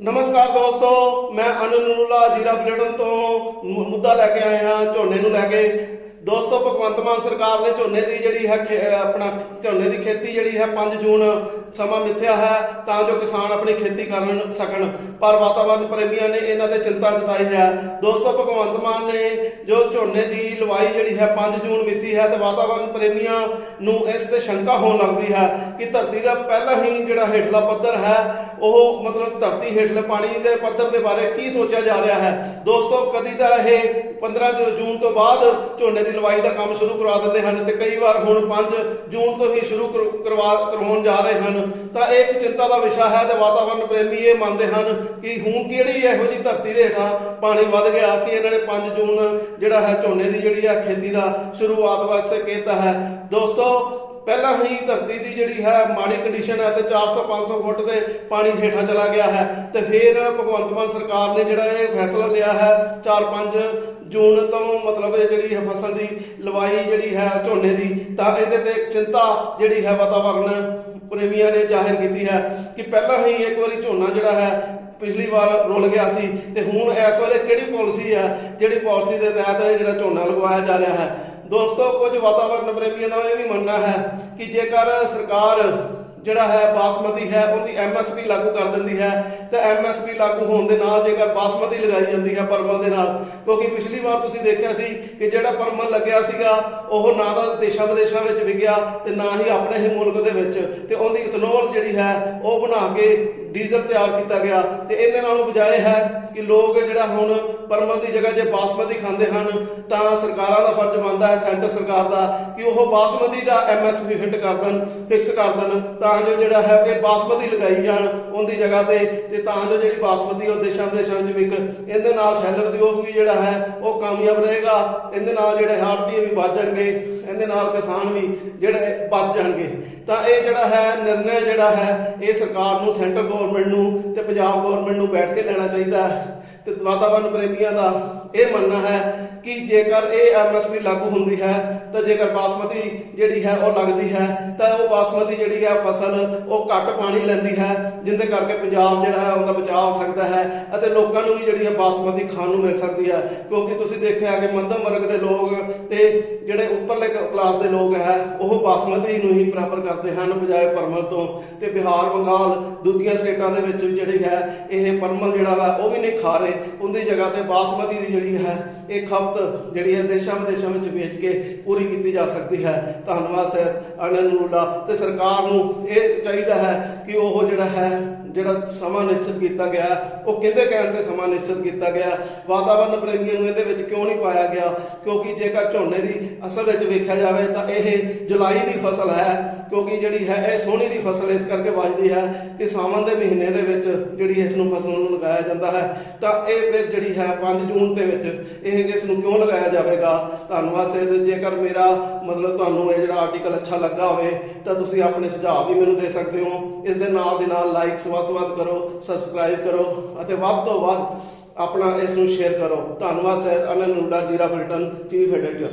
ਨਮਸਕਾਰ ਦੋਸਤੋ, ਮੈਂ ਅਨੰਦ ਨੂਰਲਾ, ਜੀਰਾ ਬੁਲੇਟਿਨ ਤੋਂ ਮੁੱਦਾ ਲੈ ਕੇ ਆਇਆ ਹਾਂ ਝੋਨੇ ਨੂੰ ਲੈ ਕੇ। ਦੋਸਤੋ, ਭਗਵੰਤ ਮਾਨ ਸਰਕਾਰ ਨੇ ਝੋਨੇ ਦੀ ਜਿਹੜੀ ਹੈ ਖੇ- ਆਪਣਾ ਝੋਨੇ ਦੀ ਖੇਤੀ ਜਿਹੜੀ ਹੈ 5 ਜੂਨ ਸਮਾਂ ਮਿੱਥਿਆ ਹੈ, ਤਾਂ ਜੋ ਕਿਸਾਨ ਆਪਣੀ ਖੇਤੀ ਕਰਨ ਸਕਣ। ਪਰ ਵਾਤਾਵਰਣ ਪ੍ਰੇਮੀਆਂ ਨੇ ਇਹਨਾਂ ਤੇ ਚਿੰਤਾ ਜਤਾਈ ਹੈ। ਦੋਸਤੋ, ਭਗਵੰਤ ਮਾਨ ਨੇ ਜੋ ਝੋਨੇ ਦੀ ਲਵਾਈ ਜਿਹੜੀ ਹੈ 5 ਜੂਨ ਮਿੱਥੀ ਹੈ, ਤੇ ਵਾਤਾਵਰਣ ਪ੍ਰੇਮੀਆਂ ਨੂੰ ਇਸ ਤੇ ਸ਼ੰਕਾ ਹੋਣ ਲੱਗ ਪਈ ਹੈ ਕਿ ਧਰਤੀ ਦਾ ਪਹਿਲਾਂ ਹੀ ਜਿਹੜਾ ਹੇਠਲਾ ਪੱਧਰ ਹੈ, ਉਹ ਮਤਲਬ ਧਰਤੀ ਹੇਠਲੇ ਪਾਣੀ ਦੇ ਪੱਧਰ ਦੇ ਬਾਰੇ ਕੀ ਸੋਚਿਆ ਜਾ ਰਿਹਾ ਹੈ? ਦੋਸਤੋ, ਕਦੀ ਤਾਂ ਇਹ 15 ਜੋ- ਜੂਨ ਤੋਂ ਬਾਅਦ ਝੋਨੇ ਦੀ ਲਵਾਈ ਦਾ ਕੰਮ ਸ਼ੁਰੂ ਕਰਵਾ ਦਿੰਦੇ ਹਨ ਤੇ ਕਈ ਵਾਰ ਹੁਣ 5 ਜੂਨ ਤੋਂ ਹੀ ਸ਼ੁਰੂ ਕਰਵਾ ਕਰਵਾਉਣ ਜਾ ਰਹੇ ਹਨ। ਤਾਂ ਇਹ ਇੱਕ ਚਿੰਤਾ ਦਾ ਵਿਸ਼ਾ ਹੈ ਤੇ ਵਾਤਾਵਰਣ ਪ੍ਰੇਮੀ ਇਹ ਮੰਨਦੇ ਹਨ ਕਿ ਹੁਣ ਕਿਹੜੀ ਇਹੋ ਜੀ ਧਰਤੀ ਦੇ ਹੇਠਾਂ ਪਾਣੀ ਵੱਧ ਗਿਆ, ਕਿ ਇਹਨਾਂ ਨੇ 5 ਜੂਨ ਜਿਹੜਾ ਹੈ ਝੋਨੇ ਦੀ ਜਿਹੜੀ ਆ ਖੇਤੀ ਦਾ ਸ਼ੁਰੂਆਤ ਵਾਸਤੇ ਕੀਤਾ ਹੈ। ਦੋਸਤੋ ਪਹਿਲਾਂ ਹੀ ਧਰਤੀ ਦੀ ਜਿਹੜੀ ਹੈ ਮਾੜੀ ਕੰਡੀਸ਼ਨ ਹੈ ਤੇ 400 500 ਫੁੱਟ ਦੇ ਪਾਣੀ ਹੇਠਾਂ ਚਲਾ ਗਿਆ ਹੈ ਤੇ ਫਿਰ ਭਗਵੰਤ ਮਾਨ ਸਰਕਾਰ ਨੇ ਜਿਹੜਾ ਇਹ ਫੈਸਲਾ ਲਿਆ ਹੈ 4-5 ਜੂਨ ਤੋਂ ਮਤਲਬ ਇਹ ਜਿਹੜੀ ਹੈ ਫਸਲ ਦੀ ਲਵਾਈ ਜਿਹੜੀ ਹੈ ਝੋਨੇ ਦੀ, ਤਾਂ ਇਹਦੇ ਤੇ ਇੱਕ ਚਿੰਤਾ ਜਿਹੜੀ ਹੈ ਵਾਤਾਵਰਣ ਪ੍ਰੇਮੀਆਂ ਨੇ ਜ਼ਾਹਿਰ ਕੀਤੀ ਹੈ ਕਿ ਪਹਿਲਾਂ ਹੀ ਇੱਕ ਵਾਰੀ ਝੋਨਾ ਜਿਹੜਾ ਹੈ ਪਿਛਲੀ ਵਾਰ ਰੁਲ ਗਿਆ ਸੀ ਤੇ ਹੁਣ ਇਸ ਵੇਲੇ ਕਿਹੜੀ ਪਾਲਿਸੀ ਹੈ ਜਿਹੜੀ ਪਾਲਿਸੀ ਦੇ ਤਹਿਤ ਇਹ ਜਿਹੜਾ ਝੋਨਾ ਲਗਵਾਇਆ ਜਾ ਰਿਹਾ ਹੈ? ਦੋਸਤੋ, ਕੁਝ ਵਾਤਾਵਰਣ ਪ੍ਰੇਮੀਆਂ ਦਾ ਇਹ ਵੀ ਮੰਨਣਾ ਹੈ ਕਿ ਜੇਕਰ ਸਰਕਾਰ ਜਿਹੜਾ ਹੈ ਬਾਸਮਤੀ ਹੈ, ਉਹਦੀ ਐਮਐਸਪੀ ਲਾਗੂ ਕਰ ਦਿੰਦੀ ਹੈ, ਤਾਂ ਐਮਐਸਪੀ ਲਾਗੂ ਹੋਣ ਦੇ ਨਾਲ ਜੇਕਰ ਬਾਸਮਤੀ ਲਗਾਈ ਜਾਂਦੀ ਹੈ ਪਰਮਲ ਦੇ ਨਾਲ, ਕਿਉਂਕਿ ਪਿਛਲੀ ਵਾਰ ਤੁਸੀਂ ਦੇਖਿਆ ਸੀ ਕਿ ਜਿਹੜਾ ਪਰਮਲ ਲੱਗਿਆ ਸੀਗਾ, ਉਹ ਨਾ ਤਾਂ ਦੇਸ਼ਾਂ ਵਿਦੇਸ਼ਾਂ ਵਿੱਚ ਵਿਗਿਆ ਤੇ ਨਾ ਹੀ ਆਪਣੇ ਹੀ ਮੁਲਕ ਦੇ ਵਿੱਚ, ਤੇ ਉਹਦੀ ਇਥਨੋਲ ਜਿਹੜੀ ਹੈ, ਉਹ ਬਣਾ ਕੇ ਡੀਜ਼ਲ ਤਿਆਰ ਕੀਤਾ ਗਿਆ ਤੇ ਇਹਦੇ ਨਾਲੋਂ ਬਜਾਏ ਹੈ ਕਿ ਲੋਕ ਜਿਹੜਾ ਹੁਣ ਪਰਮਲ ਦੀ ਜਗ੍ਹਾ ਜੇ ਬਾਸਮਤੀ ਖਾਂਦੇ ਹਨ, ਤਾਂ ਸਰਕਾਰਾਂ ਦਾ ਫਰਜ਼ ਬਣਦਾ ਹੈ, ਸੈਂਟਰ ਸਰਕਾਰ ਦਾ, ਕਿ ਉਹ ਬਾਸਮਤੀ ਦਾ ਐਮਐਸਪੀ ਫਿੱਟ ਕਰ ਦੇਣ ਫਿਕਸ ਕਰ ਦੇਣ, ਤਾਂ ਜੋ ਜਿਹੜਾ ਹੈ ਇਹ ਬਾਸਮਤੀ ਲਗਾਈ ਜਾਣ ਉਹਦੀ ਜਗ੍ਹਾ ਤੇ ਤੇ ਤਾਂ ਜੋ ਜਿਹੜੀ ਬਾਸਮਤੀ ਉਹ ਦੇਸ਼ਾਂ ਵਿਦੇਸ਼ਾਂ ਵਿੱਚ ਵਿਕ। ਇਹਦੇ ਨਾਲ ਸ਼ੈਲਰ ਉਦਯੋਗ ਵੀ ਜਿਹੜਾ ਹੈ ਉਹ ਕਾਮਯਾਬ ਰਹੇਗਾ, ਇਹਦੇ ਨਾਲ ਜਿਹੜੇ ਹਾੜਤੀ ਵੀ ਵੱਧ ਜਾਣਗੇ, ਇਹਦੇ ਨਾਲ ਕਿਸਾਨ ਵੀ ਜਿਹੜੇ ਬਚ ਜਾਣਗੇ। ਤਾਂ ਇਹ ਜਿਹੜਾ ਹੈ, ਨਿਰਣੈ ਜਿਹੜਾ ਹੈ, ਇਹ ਸਰਕਾਰ ਨੂੰ ਸੈਂਟਰ ਗਵਰਨਮੈਂਟ ਨੂੰ ਤੇ ਪੰਜਾਬ ਗਵਰਨਮੈਂਟ ਨੂੰ ਬੈਠ ਕੇ ਲੈਣਾ ਚਾਹੀਦਾ ਹੈ ਤੇ ਵਾਤਾਵਰਣ ਪ੍ਰੇਮੀਆਂ ਦਾ ਇਹ ਮੰਨਣਾ ਹੈ ਕਿ ਜੇਕਰ ਇਹ ਐਮਐਸਪੀ ਲਾਗੂ ਹੁੰਦੀ ਹੈ ਤਾਂ ਜੇਕਰ ਬਾਸਮਤੀ ਜਿਹੜੀ ਹੈ ਉਹ ਲੱਗਦੀ ਹੈ ਤਾਂ ਉਹ ਬਾਸਮਤੀ ਜਿਹੜੀ ਹੈ ਫਸਲ ਉਹ ਘੱਟ ਪਾਣੀ ਲੈਂਦੀ ਹੈ, ਜਿੰਦੇ ਕਰਕੇ ਪੰਜਾਬ ਜਿਹੜਾ ਹੈ ਉਹਦਾ ਬਚਾਅ ਹੋ ਸਕਦਾ ਹੈ ਅਤੇ ਲੋਕਾਂ ਨੂੰ ਵੀ ਜਿਹੜੀ ਹੈ ਬਾਸਮਤੀ ਖਾਣ ਨੂੰ ਮਿਲ ਸਕਦੀ ਹੈ। ਕਿਉਂਕਿ ਤੁਸੀਂ ਦੇਖਿਆ ਕਿ ਮੱਧਮ ਵਰਗ ਦੇ ਲੋਕ ਤੇ ਜਿਹੜੇ ਉੱਪਰਲੇ ਕਲਾਸ ਦੇ ਲੋਕ ਹੈ, ਉਹ ਬਾਸਮਤੀ ਨੂੰ ਹੀ ਪ੍ਰੈਫਰ ਕਰਦੇ ਹਨ, ਬਜਾਏ ਪਰਮਲ ਤੋਂ। ਤੇ ਬਿਹਾਰ, ਬੰਗਾਲ, ਦੂਜੀਆਂ ਸਟੇਟ ਦੇ ਵਿੱਚ ਜਿਹੜੀ ਹੈ, ਇਹ ਪਰਮਲ ਜਿਹੜਾ ਵਾ, ਉਹ ਵੀ ਨਹੀਂ ਖਾ ਰਹੇ। ਉਹਦੀ ਜਗ੍ਹਾ ਤੇ ਬਾਸਮਤੀ ਦੀ ਜਿਹੜੀ ਹੈ, ਇਹ ਖਪਤ ਜਿਹੜੀ ਹੈ ਦੇਸ਼ਾਂ ਵਿਦੇਸ਼ਾਂ ਵਿੱਚ ਵੇਚ ਕੇ ਪੂਰੀ ਕੀਤੀ ਜਾ ਸਕਦੀ ਹੈ। ਧੰਨਵਾਦ ਸਰ ਆਨੰਦ ਨੂਲਾ ਤੇ ਸਰਕਾਰ ਨੂੰ ਇਹ ਚਾਹੀਦਾ ਹੈ ਕਿ ਉਹ ਜਿਹੜਾ ਹੈ ਜਿਹੜਾ ਸਮਾਂ ਨਿਸ਼ਚਿਤ ਕੀਤਾ ਗਿਆ, ਉਹ ਕਿਹਦੇ ਕਹਿਣ ਤੇ ਸਮਾਂ ਨਿਸ਼ਚਿਤ ਕੀਤਾ ਗਿਆ? ਵਾਤਾਵਰਣ ਪ੍ਰੇਮੀਆਂ ਨੂੰ ਇਹਦੇ ਵਿੱਚ ਕਿਉਂ ਨਹੀਂ ਪਾਇਆ ਗਿਆ? ਕਿਉਂਕਿ ਜੇਕਰ ਝੋਨੇ ਦੀ ਅਸਲ ਵਿੱਚ ਵੇਖਿਆ ਜਾਵੇ ਤਾਂ ਇਹ ਜੁਲਾਈ ਦੀ ਫਸਲ ਹੈ, ਕਿਉਂਕਿ ਜਿਹੜੀ ਹੈ ਇਹ ਸੋਹਣੀ ਦੀ ਫਸਲ ਇਸ ਕਰਕੇ ਵੱਜਦੀ ਹੈ ਕਿ ਸਾਵਣ ਦੇ ਮਹੀਨੇ ਦੇ ਵਿੱਚ ਜਿਹੜੀ ਇਸ ਨੂੰ ਫਸਲ ਨੂੰ ਲਗਾਇਆ ਜਾਂਦਾ ਹੈ। ਤਾਂ ਇਹ ਫਿਰ ਜਿਹੜੀ ਹੈ 5 ਜੂਨ ਦੇ ਵਿੱਚ ਇਹ ਇਸ ਨੂੰ ਕਿਉਂ ਲਗਾਇਆ ਜਾਵੇਗਾ? ਧੰਨਵਾਦ ਸਰ ਜੇਕਰ ਮੇਰਾ ਮਤਲਬ ਤੁਹਾਨੂੰ ਇਹ ਜਿਹੜਾ ਆਰਟੀਕਲ ਅੱਛਾ ਲੱਗਾ ਹੋਵੇ, ਤਾਂ ਤੁਸੀਂ ਆਪਣੇ ਸੁਝਾਅ ਵੀ ਮੈਨੂੰ ਦੇ ਸਕਦੇ ਹੋ। ਇਸ ਦੇ ਨਾਲ ਦੇ ਨਾਲ ਲਾਈਕ ਲਾਈਕਸ ਵੱਧ ਤੋਂ ਵੱਧ ਕਰੋ ਸਬਸਕ੍ਰਾਈਬ ਕਰੋ ਅਤੇ ਵੱਧ ਤੋਂ ਵੱਧ ਆਪਣਾ ਇਸ ਨੂੰ ਸ਼ੇਅਰ ਕਰੋ। ਧੰਨਵਾਦ ਸਰ ਅਨੰਦ ਨੂਲਾ ਜੀਰਾ ਬਲਟਨ, ਚੀਫ ਐਡੀਟਰ